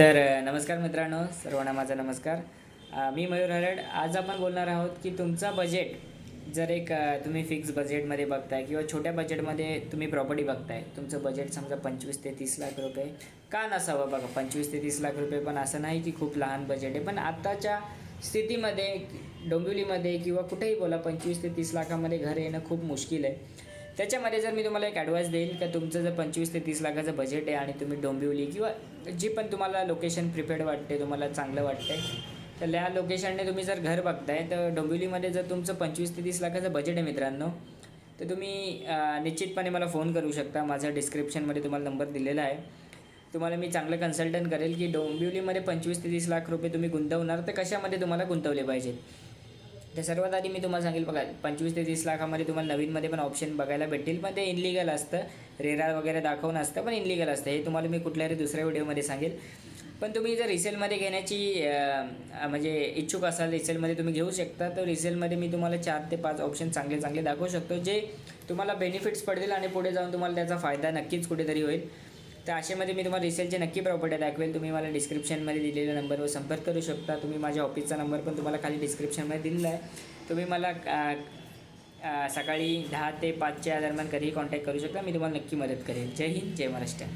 तर नमस्कार मित्रांनो सर्वांना माझा नमस्कार. मी मयूर हरड. आज आपण बोलणार आहोत की तुमचा बजेट जर एक तुम्ही फिक्स बजेटमध्ये बघताय किंवा छोट्या बजेटमध्ये तुम्ही प्रॉपर्टी बघताय तुमचं बजेट समजा पंचवीस ते तीस लाख रुपये का नसावं बघा? पंचवीस ते तीस लाख रुपये पण असं नाही की खूप लहान बजेट आहे. पण आत्ताच्या स्थितीमध्ये डोंबिवलीमध्ये किंवा कुठेही बोला पंचवीस ते तीस लाखामध्ये घर येणं खूप मुश्किल आहे. त्याच्यामध्ये जर मी तुम्हाला एक ॲडवाईस देईल का तुमचं जर पंचवीस ते तीस लाखाचं बजेट आहे आणि तुम्ही डोंबिवली किंवा जी पण तुम्हाला लोकेशन प्रिपेड वाटते तुम्हाला चांगलं वाटते तर या लोकेशनने तुम्ही जर घर बघताय तर डोंबिवलीमध्ये जर तुमचं पंचवीस ते तीस लाखाचं बजेट आहे मित्रांनो तर तुम्ही निश्चितपणे मला फोन करू शकता. माझा डिस्क्रिप्शनमध्ये तुम्हाला नंबर दिलेला आहे. तुम्हाला मी चांगलं कन्सल्टंट करेल की डोंबिवलीमध्ये पंचवीस ते तीस लाख रुपये तुम्ही गुंतवणार तर कशामध्ये तुम्हाला गुंतवले पाहिजेत तर सर्वात आधी मी तुम्हाला सांगेल बघा पंचवीस ते तीस लाखामध्ये तुम्हाला नवीनमध्ये पण ऑप्शन बघायला भेटतील. पण ते इनलिगल असतं. रेरार वगैरे दाखवून असतं पण इनलिगल असतं. हे तुम्हाला मी कुठल्याही दुसऱ्या व्हिडिओमध्ये सांगेल. पण तुम्ही जर रिसेलमध्ये घेण्याची म्हणजे इच्छुक असाल रिसेलमध्ये तुम्ही घेऊ शकता. तर रिसेलमध्ये मी तुम्हाला चार ते पाच ऑप्शन चांगले चांगले दाखवू शकतो जे तुम्हाला बेनिफिट्स पडतील आणि पुढे जाऊन तुम्हाला त्याचा फायदा नक्कीच कुठेतरी होईल. तर अशामध्ये मी तुम्हाला रिसेलचे नक्की प्रॉपर्ट्या दाखवेल. तुम्ही मला डिस्क्रिप्शनमध्ये दिलेल्या नंबरवर संपर्क करू शकता. तुम्ही माझ्या ऑफिसचा नंबर पण तुम्हाला खाली डिस्क्रिप्शनमध्ये दिलेला आहे. तुम्ही मला सकाळी दहा ते पाचच्या दरम्यान कधीही कॉन्टॅक्ट करू शकता. मी तुम्हाला नक्की मदत करेल. जय हिंद जय महाराष्ट्र.